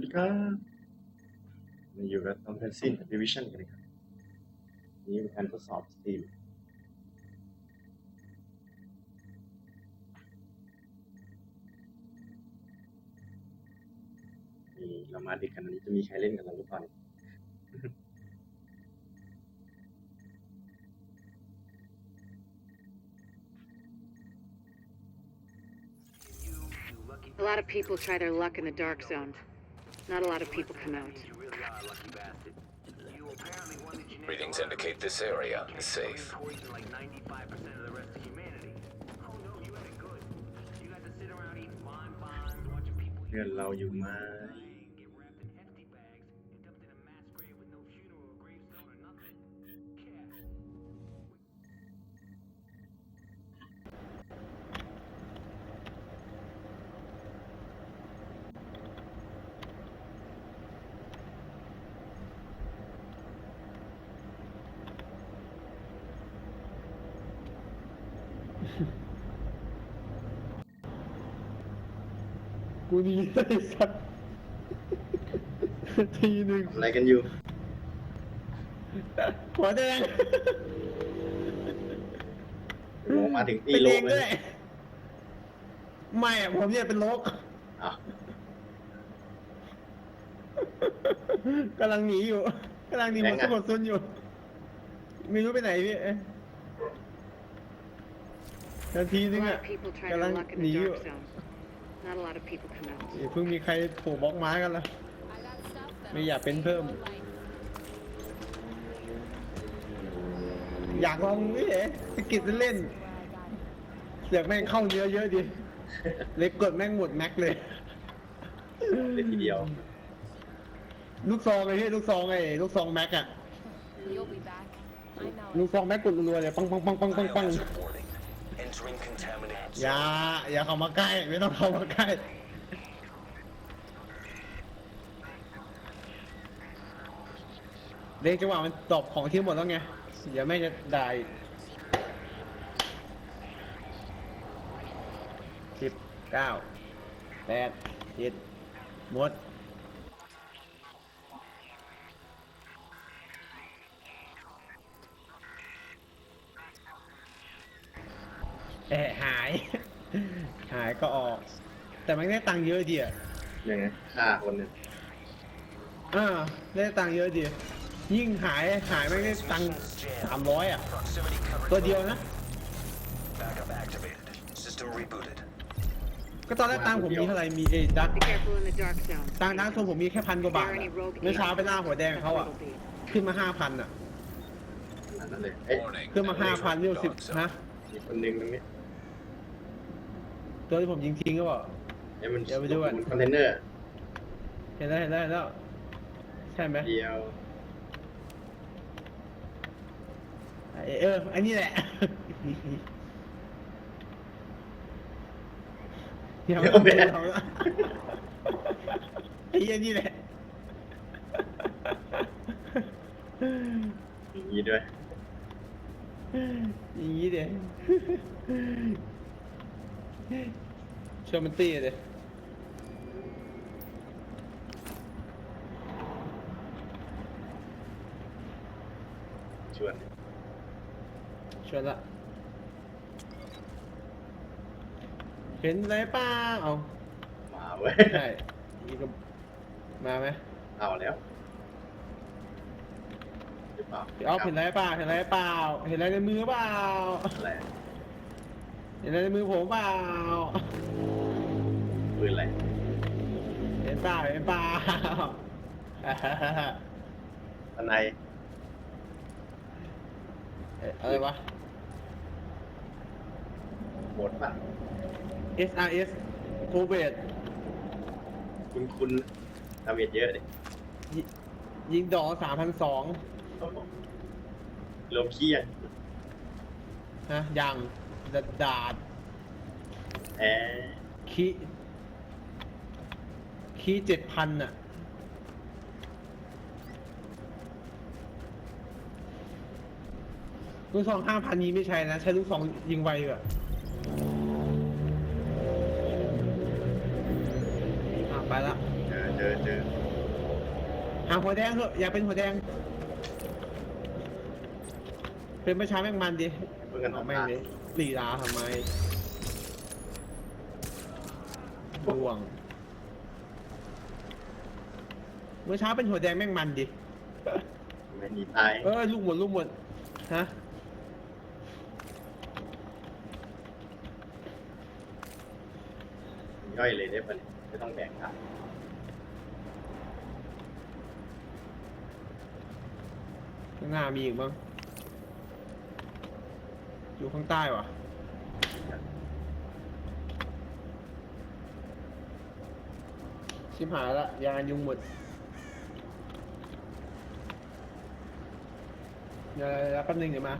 ดีครับมาอยู่กับทอมเพนซินดิวิชั่นกันนะครับ นี่เป็นการทดสอบสตรีมนี่เรามาดึกกันวันนี้จะมีใครเล่นกับเราหรือเปล่าเนี่ย A lot of people try their luck in the dark zone. Not a lot of people come out. Readings indicate this area is safe. Gần lâu dừng mai กูหนีไอ้สัตว์ทีหนึ่งทำอะไรกันอยู่ หัวแดงลงมาถึงตีเป็นโลเอกงเลด้วยยไม่อะผมเนี่ยเป็นโรคอ้าวกำลังหนีอยู่กำลังหนีหมดทุกคนซุนอยู่ ไม่รู้ไปไหนพี่เอ๊ะนาที A นึง lot อะ of people try กำลั their ง luck in หนี the อยู่ dark zone. Not a lot of people come out. อย่าเพิ่งมีใครโผล่บล็อกไม้กันละ ไม่อยากเป็นเพิ่ม อยากลองนี่เอ๋สกิดเล่นๆเสือกแม่งเข้าเยอะเยอะดิ เลยกดแม่งหมดแม็กเลย เลยทีเดียว ลูกซองไอ้ที่ลูกซองไอ้ลูกซองแม็กอะ You'll be back. I know. ลูกซองแม็กกดรัวๆเลยปังปังปังปังปังปัง Iones of warning. Entering contaminated อย่าอย่าเข้ามาใกล้ ไม่ต้องเข้ามาใกล้เรียกจังหวะมันตอบของที่หมดแล้วไงเดี๋ยวแม่งจะได้สิบเก้าแปดเจ็ดหมด แอะหาย หายก็ออก แต่มันได้ตังค์เยอะดีอะยังไงฆ่าคนเนี่ยอ่าได้ตังค์เยอะดี ยิ่งหายหายไม่ได้ตังค์สามร้อยอะ proximity covered. ตัวเดียวนะ Backup activated. System rebooted. ก็ตอนแรกตังค์ผมมีเท่าไหร่มีเอดัก Be careful in the dark zone. ตังค์ดักโซผมมีแค่พันกว่า If บา there ท are อะ any rogue เมื่อเช้าไป agents, ล่าหัวแดง that's เขา what อะ it'll be. ขึ้นมาห้าพันอะขนาดนั้นเลยเอ๊ะ Warning. ขึ้นมาห้าพันเรียวสิบ Dark zone. นะ มีคนหนึ่งตรงนี้ ตัวที่ผมยิงทิ้งก็บอกเอ้ยมันเดี๋ยวไปดูก่อน คอนเทนเนอร์เห็นแล้วเห็นแล้วเห็นแล้วใช่ไหมเดียวไอ้เอออันนี้แหละอย่ามาเอาเราละไอ้เหี้ยนี่แหละ อย่างนี้ด้วยอย่างนี้เดี๋ยว ชวนมันตี้เลยชวนชวนละเห็นอะไรเปล่าเอามาเว้ย ใช่นี่ก็มาไหมเอาแล้วหรือเปล่าพี่อ๊อฟเห็นอะไรเปล่าเห็นอะไรเปล่า เห็นอะไรในมือเปล่า อะไร เห็นอะไรในมือผมเปล่าปืนอะไรเห็นเปล่าเห็นเปล่าทนายเอ๊ะอะไรวะ หมดป่ะ SRS โคเวดคุณคุณดาเมจเยอะดิยิงดอกสามพันสองรวมขี้ยังนะยัง ดาดาดแอคีคีเจ็ดพันอะลูกซองห้าพันนี้ไม่ใช่นะ ใช้ลูกซองยิงไวกว่าอะไปละเจอเจอเจอหาหัวแดงเถอะอย่าเป็นหัวแดง เป็นประชาแม่งมันดิ เพื่อนกันเอาทำแม่งงานดิ ลีลาทำไมดวง เมื่อเช้าเป็นหัวแดงแม่งมันดิ ไม่หนีตายเออลูกหมดลูกหมด ฮะ ย่อยเลยได้ปะเนี่ยไม่ต้องแบ่งครับข้างหน้ามีอีกมั้ง อยู่ข้างใต้วะชิบหายละยางยุงหมดเดี๋ยวเดี๋ยวแป๊บนึงเดี๋ยวมา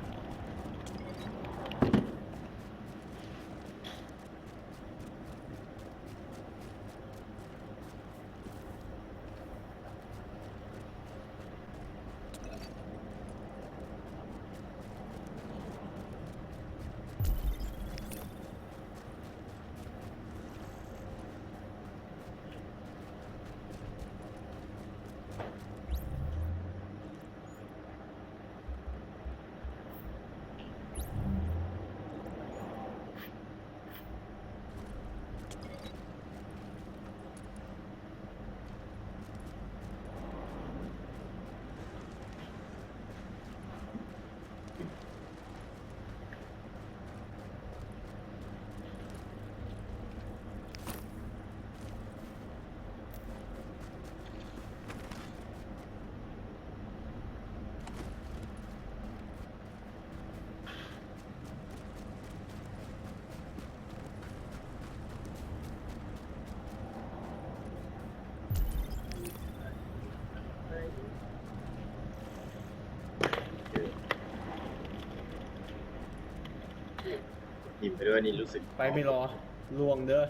ทีมไปด้วยนี่รู้สึกไปไม่รอล่วงเด้อ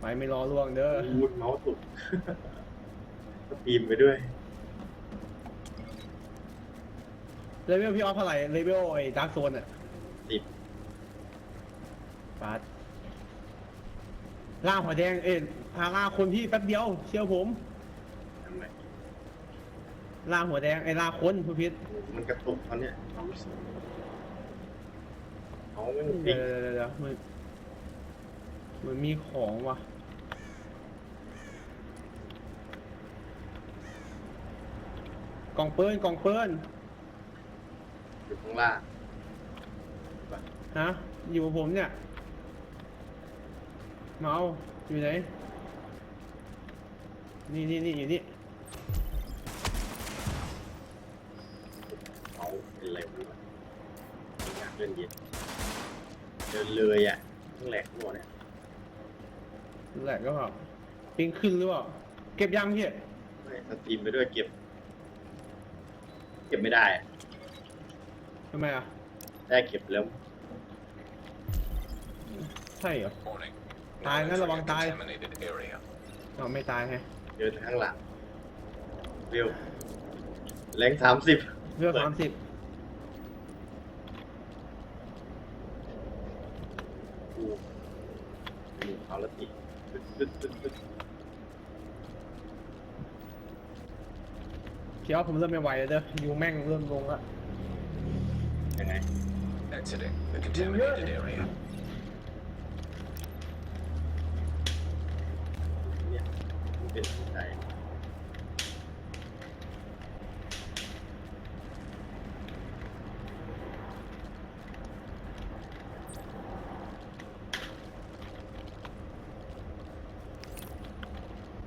ไปไม่รอล่วงเด้อวูดเมาส์ตุกทีมไปด้วยเลเวลพี่ออฟเท่าไหร่เลเวลไอ้ดาร์กโซนอะติดปาดล่าหัวแดงเอ็นพาล่าคนพี่แป๊บเดียวเชื่อผมทำไมล่าหัวแดงไอ้ล่าคนผู้พิษมันกระตุกตอนเนี้ยความรู้สึก เขาเดี๋ยวเดี๋ยวเดี๋ยวเดี๋ยวมันมันมีของว่ะ กล่องเปิ้ลกล่องเปิ้ลอยู่ข้างล่างฮะ อยู่กับผมเนี่ย เมา อยู่ไหน นี่นี่นี่อยู่นี่ เขาเป็นอะไรวะอยากเล่นเย็น เดินเลยอะทั้งแหลกหมดเนี่ยนั่นแหละก็แบบปิงขึ้นหรือเปล่า เก็บยังพี่ไม่ถ้าทีมไปด้วยเก็บ เก็บไม่ได้อะทำไมอะ ได้เก็บแล้ว ใช่เหรอ Warning. Tài, Now nó là entering bằng a tay. contaminated area. เอาไม่ตายไงเดินข้างหลังเร็วแรงสามสิบเลือกสามสิบ กูดูเขาแล้วติดตึ๊ดตึ๊ดตึ๊ดตึ๊ดเคียวผมเริ่มไม่ไหวแล้วเด้อยูแม่งเริ่มลงละยังไง Exiting the contaminated area. เนี่ยมันเป็นที่ไห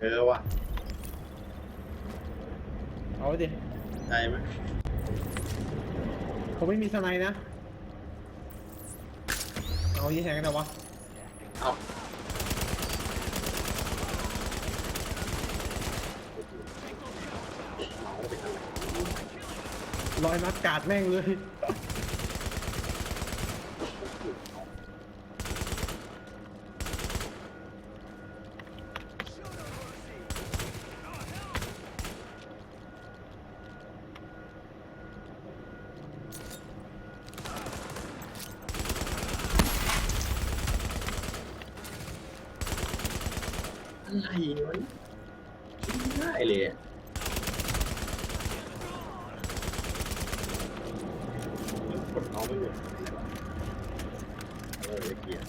ออว่ะ เอาดิใจไหมผมไม่มีสไนด์นะ เอายี่แทงกันนะวะ เอ้าเมาส์ไปทางไหนลอยนัดกาดแม่งเลย ไล่ยิงมัง่ายเลยกดเอาไม่หยุดเออเกียร์